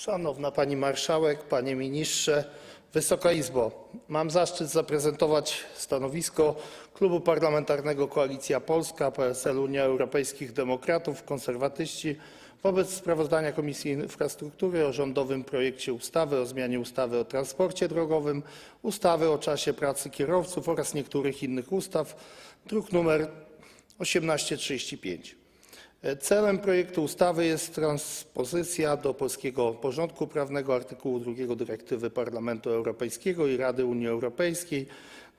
Szanowna Pani Marszałek, Panie Ministrze, Wysoka Izbo! Mam zaszczyt zaprezentować stanowisko Klubu Parlamentarnego Koalicja Polska - PSL, Unia Europejskich Demokratów, Konserwatyści wobec sprawozdania Komisji Infrastruktury o rządowym projekcie ustawy o zmianie ustawy o transporcie drogowym, ustawy o czasie pracy kierowców oraz niektórych innych ustaw, druk nr 1835. Celem projektu ustawy jest transpozycja do polskiego porządku prawnego artykułu 2 dyrektywy Parlamentu Europejskiego i Rady Unii Europejskiej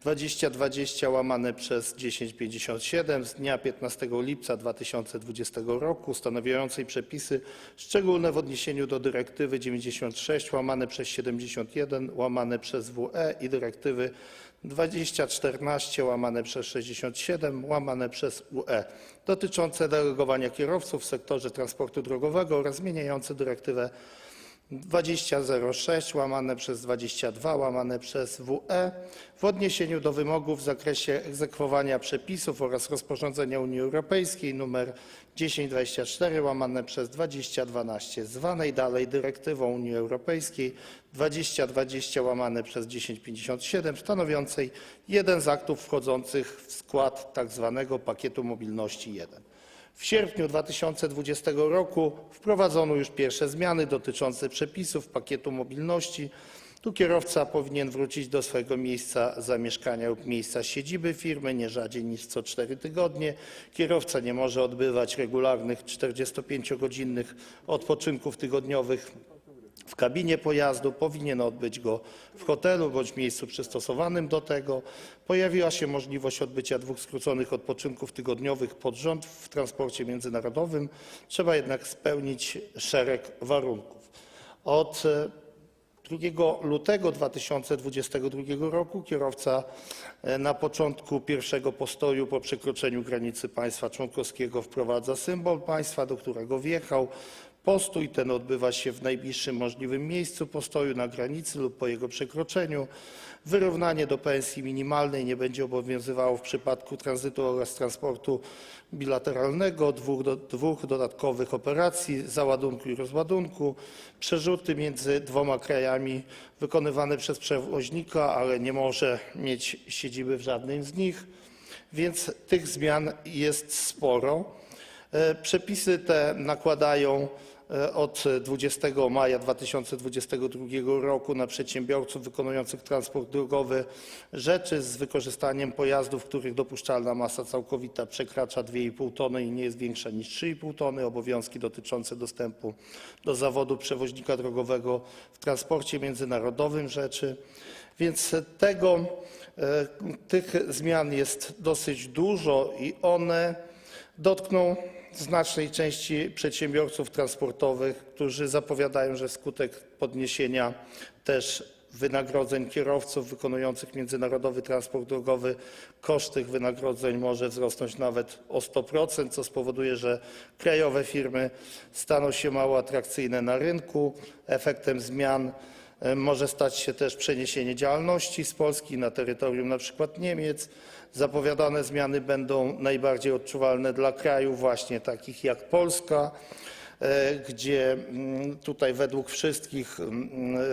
2020/1057 z dnia 15 lipca 2020 roku stanowiącej przepisy szczególne w odniesieniu do dyrektywy 96/71/WE i dyrektywy 2014/67/UE dotyczące delegowania kierowców w sektorze transportu drogowego oraz zmieniające dyrektywę 2006/22/WE w odniesieniu do wymogów w zakresie egzekwowania przepisów oraz rozporządzenia Unii Europejskiej nr 1024/2012, zwanej dalej dyrektywą Unii Europejskiej 2020/1057, stanowiącej jeden z aktów wchodzących w skład tzw. pakietu mobilności I. W sierpniu 2020 roku wprowadzono już pierwsze zmiany dotyczące przepisów pakietu mobilności. Tu kierowca powinien wrócić do swojego miejsca zamieszkania lub miejsca siedziby firmy nie rzadziej niż co 4 tygodnie. Kierowca nie może odbywać regularnych 45-godzinnych odpoczynków tygodniowych w kabinie pojazdu, powinien odbyć go w hotelu bądź miejscu przystosowanym do tego. Pojawiła się możliwość odbycia dwóch skróconych odpoczynków tygodniowych pod rząd w transporcie międzynarodowym. Trzeba jednak spełnić szereg warunków. Od 2 lutego 2022 roku kierowca na początku pierwszego postoju po przekroczeniu granicy państwa członkowskiego wprowadza symbol państwa, do którego wjechał. Postój ten odbywa się w najbliższym możliwym miejscu postoju na granicy lub po jego przekroczeniu. Wyrównanie do pensji minimalnej nie będzie obowiązywało w przypadku tranzytu oraz transportu bilateralnego, dwóch, do, dwóch dodatkowych operacji załadunku i rozładunku, przerzuty między dwoma krajami wykonywane przez przewoźnika, ale nie może mieć siedziby w żadnym z nich, więc tych zmian jest sporo. Przepisy te nakładają od 20 maja 2022 roku na przedsiębiorców wykonujących transport drogowy rzeczy z wykorzystaniem pojazdów, których dopuszczalna masa całkowita przekracza 2,5 tony i nie jest większa niż 3,5 tony, obowiązki dotyczące dostępu do zawodu przewoźnika drogowego w transporcie międzynarodowym rzeczy. Więc tego, tych zmian jest dosyć dużo i one dotkną znacznej części przedsiębiorców transportowych, którzy zapowiadają, że wskutek podniesienia też wynagrodzeń kierowców wykonujących międzynarodowy transport drogowy koszt tych wynagrodzeń może wzrosnąć nawet o 100%, co spowoduje, że krajowe firmy staną się mało atrakcyjne na rynku. Efektem zmian może stać się też przeniesienie działalności z Polski na terytorium przykład Niemiec. Zapowiadane zmiany będą najbardziej odczuwalne dla krajów właśnie takich jak Polska, gdzie tutaj według wszystkich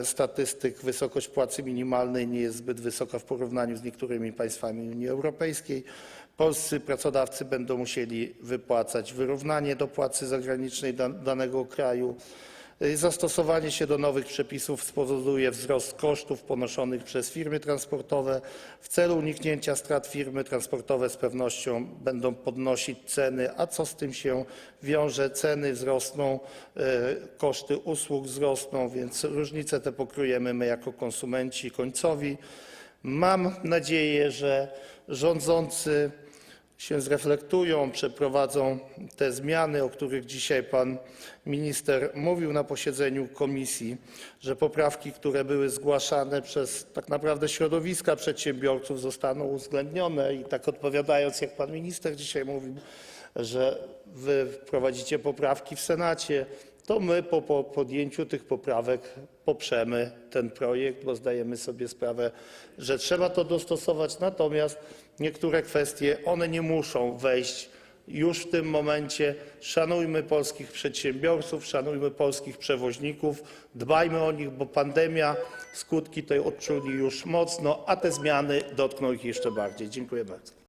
statystyk wysokość płacy minimalnej nie jest zbyt wysoka w porównaniu z niektórymi państwami Unii Europejskiej. Polscy pracodawcy będą musieli wypłacać wyrównanie do płacy zagranicznej danego kraju. Zastosowanie się do nowych przepisów spowoduje wzrost kosztów ponoszonych przez firmy transportowe. W celu uniknięcia strat firmy transportowe z pewnością będą podnosić ceny, a co z tym się wiąże? Ceny wzrosną, koszty usług wzrosną, więc różnice te pokryjemy my jako konsumenci końcowi. Mam nadzieję, że rządzący się zreflektują, przeprowadzą te zmiany, o których dzisiaj pan minister mówił na posiedzeniu komisji, że poprawki, które były zgłaszane przez tak naprawdę środowiska przedsiębiorców, zostaną uwzględnione. I tak odpowiadając, jak pan minister dzisiaj mówił, że wy wprowadzicie poprawki w Senacie, to my po, po podjęciu tych poprawek poprzemy ten projekt, bo zdajemy sobie sprawę, że trzeba to dostosować. Natomiast niektóre kwestie one nie muszą wejść już w tym momencie. Szanujmy polskich przedsiębiorców, szanujmy polskich przewoźników, dbajmy o nich, bo pandemia, skutki tej odczuli już mocno, a te zmiany dotkną ich jeszcze bardziej. Dziękuję bardzo.